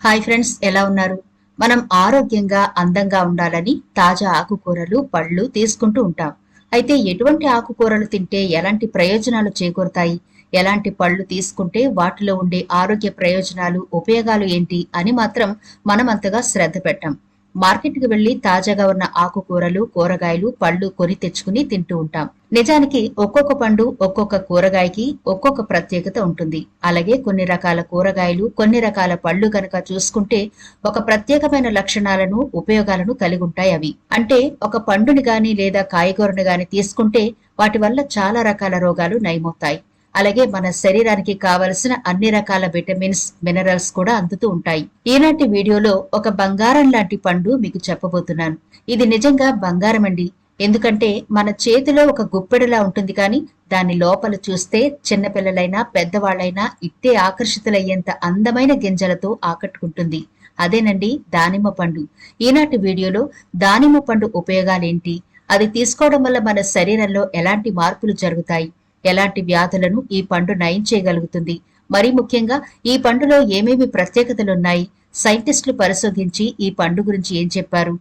Hi friends ఎలా ఉన్నారు? మనం ఆరోగ్యంగా అందంగా ఉండాలని తాజా ఆకుకూరలు పళ్ళు తీసుకుంటూ ఉంటాం. అయితే ఎటువంటి ఆకుకూరలు తింటే ఎలాంటి ప్రయోజనాలు చేకూరుతాయి? ఎలాంటి పళ్ళు తీసుకుంటే వాటిలో ఉండే ఆరోగ్య ప్రయోజనాలు ఉపయోగాలు ఏంటి అని మాత్రం మనం అంతగా శ్రద్ధ పెట్టాం. మార్కెట్కి వెళ్ళి తాజాగా ఉన్న ఆకుకూరలు కూరగాయలు పళ్ళు కొని తెచ్చుకుని తింటూ ఉంటాం. నిజానికి ఒక్కొక్క పండు ఒక్కొక్క కూరగాయకి ఒక్కొక్క ప్రత్యేకత ఉంటుంది. అలాగే కొన్ని రకాల కూరగాయలు కొన్ని రకాల పళ్ళు గనక చూసుకుంటే ఒక ప్రత్యేకమైన లక్షణాలను ఉపయోగాలను కలిగి ఉంటాయి అవి. అంటే ఒక పండుని గాని లేదా కాయగూరని గాని తీసుకుంటే వాటి వల్ల చాలా రకాల రోగాలు నయమవుతాయి. అలాగే మన శరీరానికి కావలసిన అన్ని రకాల విటమిన్స్ మినరల్స్ కూడా అందుతూ ఉంటాయి. ఈనాటి వీడియోలో ఒక బంగారం లాంటి పండు మీకు చెప్పబోతున్నాను. ఇది నిజంగా బంగారం అండి. ఎందుకంటే మన చేతిలో ఒక గుప్పెడులా ఉంటుంది కానీ దాని లోపల చూస్తే చిన్నపిల్లలైనా పెద్దవాళ్ళైనా ఇట్టే ఆకర్షితులయ్యేంత అందమైన గింజలతో ఆకట్టుకుంటుంది. అదేనండి దానిమ్మ పండు. ఈనాటి వీడియోలో దానిమ్మ పండు ఉపయోగాలేంటి? అది తీసుకోవడం వల్ల మన శరీరంలో ఎలాంటి మార్పులు జరుగుతాయి? ఎలాంటి వ్యాధులను ఈ పండు నయం చేయగలుగుతుంది? మరీ ముఖ్యంగా ఈ పండులో ఏమేమి ప్రత్యేకతలున్నాయి? సైంటిస్టులు పరిశోధించి ఈ పండు గురించి ఏం చెప్పారు?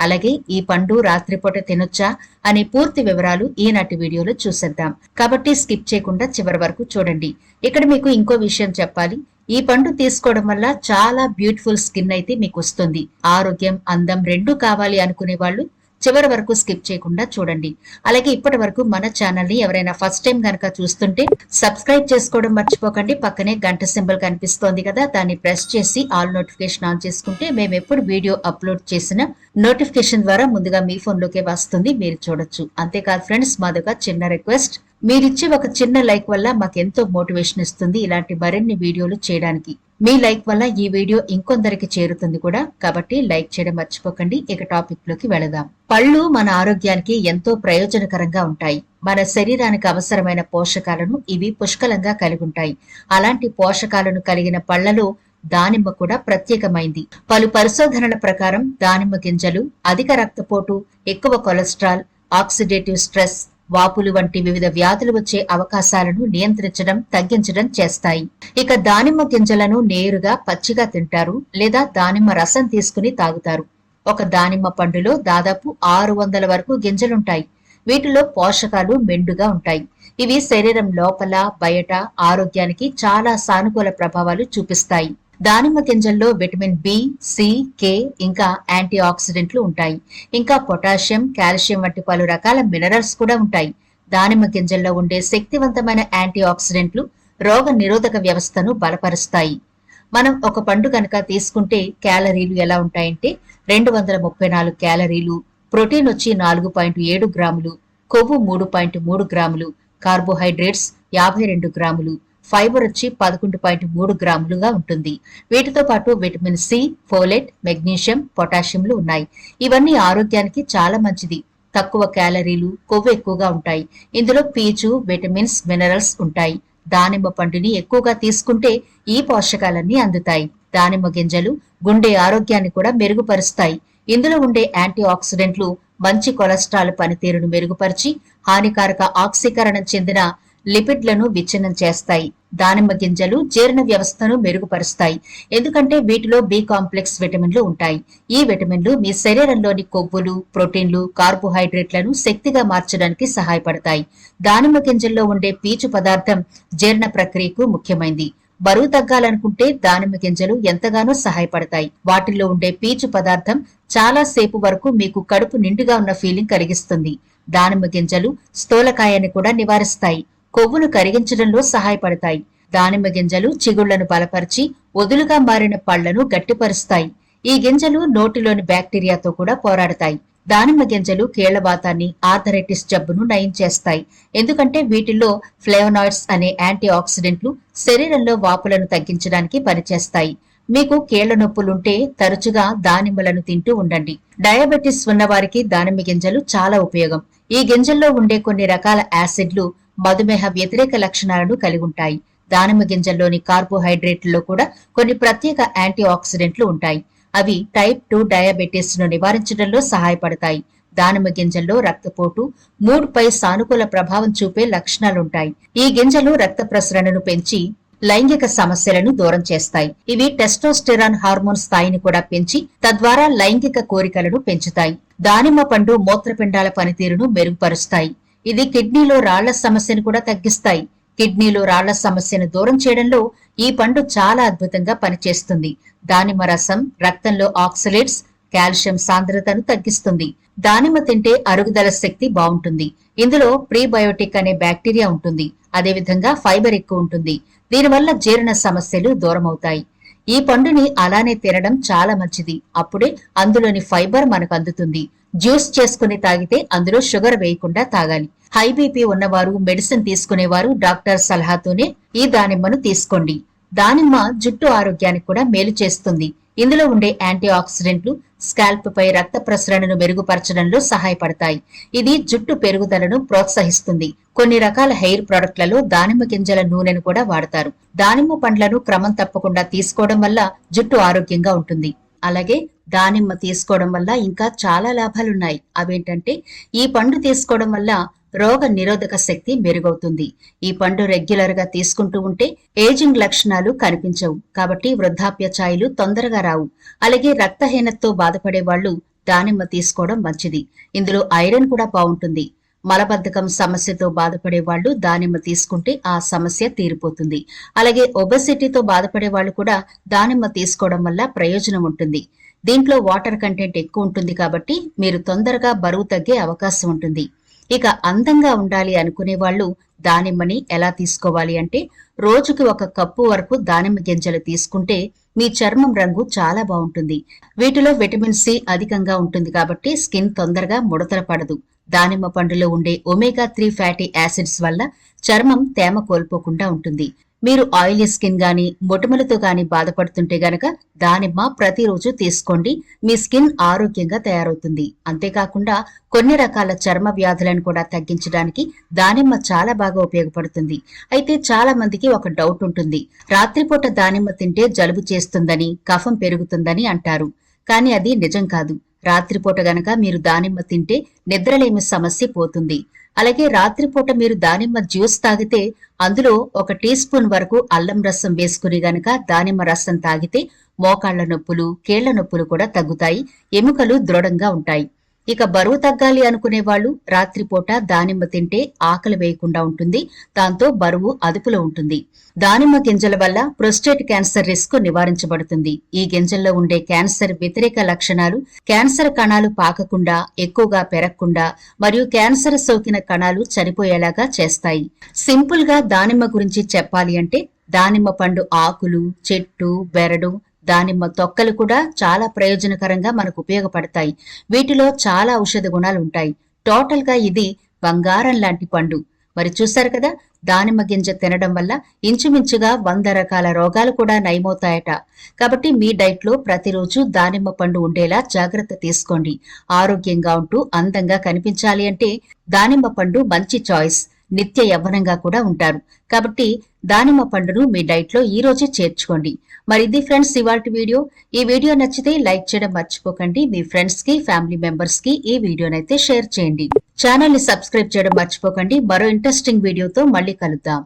అలాగే ఈ పండు రాత్రిపూట తినొచ్చా? అనే పూర్తి వివరాలు ఈనాటి వీడియోలో చూసేద్దాం. కాబట్టి స్కిప్ చేయకుండా చివరి వరకు చూడండి. ఇక్కడ మీకు ఇంకో విషయం చెప్పాలి. ఈ పండు తీసుకోవడం వల్ల చాలా బ్యూటిఫుల్ స్కిన్ అయితే మీకు వస్తుంది. ఆరోగ్యం అందం రెండూ కావాలి అనుకునే వాళ్ళు చివరి వరకు స్కిప్ చేయకుండా చూడండి. అలాగే ఇప్పటి వరకు మన ఛానల్ని ఎవరైనా ఫస్ట్ టైం గనక చూస్తుంటే సబ్స్క్రైబ్ చేసుకోవడం మర్చిపోకండి. పక్కనే గంట సింబల్ కనిపిస్తోంది కదా దాన్ని ప్రెస్ చేసి ఆల్ నోటిఫికేషన్ ఆన్ చేసుకుంటే మేము ఎప్పుడు వీడియో అప్లోడ్ చేసిన నోటిఫికేషన్ ద్వారా ముందుగా మీ ఫోన్ లోకే వస్తుంది. మీరు చూడొచ్చు. అంతేకాదు ఫ్రెండ్స్ మాదొక చిన్న రిక్వెస్ట్. మీరిచ్చే ఒక చిన్న లైక్ వల్ల మాకెంతో మోటివేషన్ ఇస్తుంది ఇలాంటి మరిన్ని వీడియోలు చేయడానికి. మీ లైక్ వల్ల ఈ వీడియో ఇంకొందరికి చేరుతుంది కూడా. కాబట్టి లైక్ చేయడం మర్చిపోకండి. ఇక టాపిక్లోకి వెళదాం. పళ్ళు మన ఆరోగ్యానికి ఎంతో ప్రయోజనకరంగా ఉంటాయి. మన శరీరానికి అవసరమైన పోషకాలను ఇవి పుష్కలంగా కలిగి ఉంటాయి అలాంటి పోషకాలను కలిగిన పళ్ళలో దానిమ్మ కూడా ప్రత్యేకమైంది. పలు పరిశోధనల ప్రకారం దానిమ్మ గింజలు అధిక రక్తపోటు ఎక్కువ కొలెస్ట్రాల్ ఆక్సిడేటివ్ స్ట్రెస్ వాపులు వంటి వివిధ వ్యాధులు వచ్చే అవకాశాలను నియంత్రించడం తగ్గించడం చేస్తాయి. ఇక దానిమ్మ గింజలను నేరుగా పచ్చిగా తింటారు లేదా దానిమ్మ రసం తీసుకుని తాగుతారు. ఒక దానిమ్మ పండులో దాదాపు ఆరు వందల వరకు గింజలుంటాయి. వీటిలో పోషకాలు మెండుగా ఉంటాయి. ఇవి శరీరం లోపల బయట ఆరోగ్యానికి చాలా సానుకూల ప్రభావాలు చూపిస్తాయి. దానిమ్మ గింజల్లో విటమిన్ బి సి కే ఇంకా యాంటీ ఆక్సిడెంట్లు ఉంటాయి. ఇంకా పొటాషియం కాల్షియం వంటి పలు రకాల మినరల్స్ కూడా ఉంటాయి. దానిమ్మ గింజల్లో ఉండే శక్తివంతమైన యాంటీ ఆక్సిడెంట్లు రోగ నిరోధక వ్యవస్థను బలపరుస్తాయి. మనం ఒక పండు కనుక తీసుకుంటే క్యాలరీలు ఎలా ఉంటాయంటే రెండు వందల ముప్పై నాలుగు క్యాలరీలు ప్రోటీన్ వచ్చి నాలుగు పాయింట్ ఏడు గ్రాములు కొవ్వు మూడు పాయింట్ మూడు గ్రాములు కార్బోహైడ్రేట్స్ యాభై రెండు గ్రాములు ఫైబర్ వచ్చి పదకొండు పాయింట్ మూడు గ్రాములుగా ఉంటుంది. వీటితో పాటు విటమిన్ సి ఫోలెట్ మెగ్నీషియం పొటాషియంలు ఉన్నాయి. ఇవన్నీ ఆరోగ్యానికి చాలా మంచిది. తక్కువ క్యాలరీలు కొవ్వు ఎక్కువగా ఉంటాయి. ఇందులో పీచు విటమిన్స్ మినరల్స్ ఉంటాయి. దానిమ్మ పండుని ఎక్కువగా తీసుకుంటే ఈ పోషకాలన్నీ అందుతాయి. దానిమ్మ గింజలు గుండె ఆరోగ్యాన్ని కూడా మెరుగుపరుస్తాయి. ఇందులో ఉండే యాంటీ ఆక్సిడెంట్లు మంచి కొలెస్ట్రాల్ పనితీరును మెరుగుపరిచి హానికారక ఆక్సీకరణం చెందిన లిపిడ్లను విచ్ఛిన్నం చేస్తాయి. దానిమ్మ గింజలు జీర్ణ వ్యవస్థను మెరుగుపరుస్తాయి. ఎందుకంటే వీటిలో బి కాంప్లెక్స్ విటమిన్లు ఉంటాయి. ఈ విటమిన్లు మీ శరీరంలోని కొవ్వులు ప్రోటీన్లు కార్బోహైడ్రేట్లను శక్తిగా మార్చడానికి సహాయపడతాయి. దానిమ్మ గింజల్లో ఉండే పీచు పదార్థం జీర్ణ ప్రక్రియకు ముఖ్యమైంది. బరువు తగ్గాలనుకుంటే దానిమ్మ గింజలు ఎంతగానో సహాయపడతాయి. వాటిల్లో ఉండే పీచు పదార్థం చాలా సేపు వరకు మీకు కడుపు నిండుగా ఉన్న ఫీలింగ్ కలిగిస్తుంది. దానిమ్మ గింజలు స్థూలకాయాన్ని కూడా నివారిస్తాయి. కొవ్వును కరిగించడంలో సహాయపడతాయి. దానిమ్మ గింజలు చిగుళ్ళను బలపరిచి వదులుగా మారిన పళ్ళను గట్టిపరుస్తాయి. ఈ గింజలు నోటిలోని బ్యాక్టీరియాతో కూడా పోరాడతాయి. దానిమ్మ గింజలు కీళ్ళవాతాన్ని ఆర్థరైటిస్ జబ్బును నయం చేస్తాయి. ఎందుకంటే వీటిల్లో ఫ్లేవనాయిడ్స్ అనే యాంటీ ఆక్సిడెంట్లు శరీరంలో వాపులను తగ్గించడానికి పనిచేస్తాయి. మీకు కీళ్ళ నొప్పులుంటే తరచుగా దానిమ్మలను తింటూ ఉండండి. డయాబెటిస్ ఉన్నవారికి దానిమ్మ గింజలు చాలా ఉపయోగం. ఈ గింజల్లో ఉండే కొన్ని రకాల యాసిడ్లు మధుమేహ వ్యతిరేక లక్షణాలను కలిగి ఉంటాయి దానిమ్మ గింజల్లోని కార్బోహైడ్రేట్లలో కూడా కొన్ని ప్రత్యేక యాంటీ ఆక్సిడెంట్లు ఉంటాయి. అవి టైప్ టూ డయాబెటీస్ను నివారించడంలో సహాయపడతాయి. దానిమ్మ గింజల్లో రక్తపోటు మూడ్ పై సానుకూల ప్రభావం చూపే లక్షణాలుంటాయి. ఈ గింజలు రక్త ప్రసరణను పెంచి లైంగిక సమస్యలను దూరం చేస్తాయి. ఇవి టెస్టోస్టెరాన్ హార్మోన్ స్థాయిని కూడా పెంచి తద్వారా లైంగిక కోరికలను పెంచుతాయి. దానిమ్మ పండు మూత్రపిండాల పనితీరును మెరుగుపరుస్తాయి. ఇది కిడ్నీలో రాళ్ళ సమస్యను కూడా తగ్గిస్తాయి. కిడ్నీలో రాళ్ళ సమస్యను దూరం చేయడంలో ఈ పండు చాలా అద్భుతంగా పనిచేస్తుంది. దానిమ్మ రసం రక్తంలో ఆక్సలేట్స్ కాల్షియం సాంద్రతను తగ్గిస్తుంది. దానిమ్మ తింటే అరుగుదల శక్తి బాగుంటుంది. ఇందులో ప్రీబయోటిక్ అనే బ్యాక్టీరియా ఉంటుంది. అదేవిధంగా ఫైబర్ ఎక్కువ ఉంటుంది. దీనివల్ల జీర్ణ సమస్యలు దూరమవుతాయి. ఈ పండుని అలానే తినడం చాలా మంచిది. అప్పుడే అందులోని ఫైబర్ మనకు అందుతుంది. జ్యూస్ చేసుకుని తాగితే అందులో షుగర్ వేయకుండా తాగాలి. హై బీపీ ఉన్నవారు మెడిసిన్ తీసుకునేవారు డాక్టర్ సలహాతోనే ఈ దానిమ్మను తీసుకోండి. దానిమ్మ జుట్టు ఆరోగ్యానికి కూడా మేలు చేస్తుంది. ఇందులో ఉండే యాంటీ ఆక్సిడెంట్లు స్కాల్ప్ పై రక్త ప్రసరణను మెరుగుపరచడంలో సహాయపడతాయి. ఇది జుట్టు పెరుగుదలను ప్రోత్సహిస్తుంది. కొన్ని రకాల హెయిర్ ప్రొడక్ట్లలో దానిమ్మ గింజల నూనెను కూడా వాడతారు. దానిమ్మ పండ్లను క్రమం తప్పకుండా తీసుకోవడం వల్ల జుట్టు ఆరోగ్యంగా ఉంటుంది. అలాగే దానిమ్మ తీసుకోవడం వల్ల ఇంకా చాలా లాభాలున్నాయి. అవేంటంటే ఈ పండు తీసుకోవడం వల్ల రోగ నిరోధక శక్తి మెరుగవుతుంది. ఈ పండు రెగ్యులర్గా తీసుకుంటూ ఉంటే ఏజింగ్ లక్షణాలు కనిపించవు. కాబట్టి వృద్ధాప్య ఛాయలు తొందరగా రావు. అలాగే రక్తహీనతతో బాధపడే వాళ్ళు దానిమ్మ తీసుకోవడం మంచిది. ఇందులో ఐరన్ కూడా బాగుంటుంది. మలబద్ధకం సమస్యతో బాధపడే వాళ్ళు దానిమ్మ తీసుకుంటే ఆ సమస్య తీరిపోతుంది. అలాగే ఒబెసిటీతో బాధపడే వాళ్ళు కూడా దానిమ్మ తీసుకోవడం వల్ల ప్రయోజనం ఉంటుంది. దీంట్లో వాటర్ కంటెంట్ ఎక్కువ ఉంటుంది కాబట్టి మీరు తొందరగా బరువు తగ్గే అవకాశం ఉంటుంది. ఇక అందంగా ఉండాలి అనుకునే వాళ్ళు దానిమ్మని ఎలా తీసుకోవాలి అంటే రోజుకి ఒక కప్పు వరకు దానిమ్మ గింజలు తీసుకుంటే మీ చర్మం రంగు చాలా బాగుంటుంది. వీటిలో విటమిన్ సి అధికంగా ఉంటుంది కాబట్టి స్కిన్ తొందరగా ముడతల పడదు. దానిమ్మ పండులో ఉండే ఒమేగా త్రీ ఫ్యాటీ యాసిడ్స్ వల్ల చర్మం తేమ కోల్పోకుండా ఉంటుంది. మీరు ఆయిలీ స్కిన్ గాని మొటిమలతో గాని బాధపడుతుంటే గనక దానిమ్మ ప్రతిరోజు తీసుకోండి. మీ స్కిన్ ఆరోగ్యంగా తయారవుతుంది. అంతేకాకుండా కొన్ని రకాల చర్మ వ్యాధులను కూడా తగ్గించడానికి దానిమ్మ చాలా బాగా ఉపయోగపడుతుంది. అయితే చాలా మందికి ఒక డౌట్ ఉంటుంది. రాత్రిపూట దానిమ్మ తింటే జలుబు చేస్తుందని కఫం పెరుగుతుందని అంటారు. కానీ అది నిజం కాదు. రాత్రిపూట గనక మీరు దానిమ్మ తింటే నిద్రలేమి సమస్య పోతుంది. అలాగే రాత్రిపూట మీరు దానిమ్మ జ్యూస్ తాగితే అందులో ఒక టీ స్పూన్ వరకు అల్లం రసం వేసుకుని గనక దానిమ్మ రసం తాగితే మోకాళ్ళ నొప్పులు కేళ్ళ నొప్పులు కూడా తగ్గుతాయి ఎముకలు దృఢంగా ఉంటాయి. ఇక బరువు తగ్గాలి అనుకునే వాళ్ళు రాత్రిపూట దానిమ్మ తింటే ఆకలి వేయకుండా ఉంటుంది. దాంతో బరువు అదుపులో ఉంటుంది. దానిమ్మ గింజల వల్ల ప్రొస్టేట్ క్యాన్సర్ రిస్క్ నివారించబడుతుంది. ఈ గింజల్లో ఉండే క్యాన్సర్ వ్యతిరేక లక్షణాలు క్యాన్సర్ కణాలు పాకకుండా ఎక్కువగా పెరగకుండా మరియు క్యాన్సర్ సోకిన కణాలు చనిపోయేలాగా చేస్తాయి. సింపుల్గా దానిమ్మ గురించి చెప్పాలి అంటే దానిమ్మ పండు ఆకులు చెట్టు బెరడు దానిమ్మ తొక్కలు కూడా చాలా ప్రయోజనకరంగా మనకు ఉపయోగపడతాయి. వీటిలో చాలా ఔషధ గుణాలు ఉంటాయి. టోటల్గా ఇది బంగారం లాంటి పండు. మరి చూశారు కదా దానిమ్మ గింజ తినడం వల్ల ఇంచుమించుగా వంద రకాల రోగాలు కూడా నయమవుతాయట. కాబట్టి మీ డైట్లో ప్రతిరోజు దానిమ్మ పండు ఉండేలా జాగ్రత్త తీసుకోండి. ఆరోగ్యంగా ఉంటూ అందంగా కనిపించాలి అంటే దానిమ్మ పండు మంచి చాయిస్. నిత్య యవ్వనంగా కూడా ఉంటారు. కాబట్టి దానిమ్మ పండును మీ డైట్లో ఈ రోజే చేర్చుకోండి. మరి ఇది ఫ్రెండ్స్ ఇవాళ వీడియో. ఈ వీడియో నచ్చితే లైక్ చేయడం మర్చిపోకండి. మీ ఫ్రెండ్స్కి ఫ్యామిలీ మెంబర్స్కి ఈ వీడియోనైతే షేర్ చేయండి. ఛానల్ని సబ్స్క్రైబ్ చేయడం మర్చిపోకండి. మరో ఇంట్రెస్టింగ్ వీడియోతో మళ్ళీ కలుద్దాం.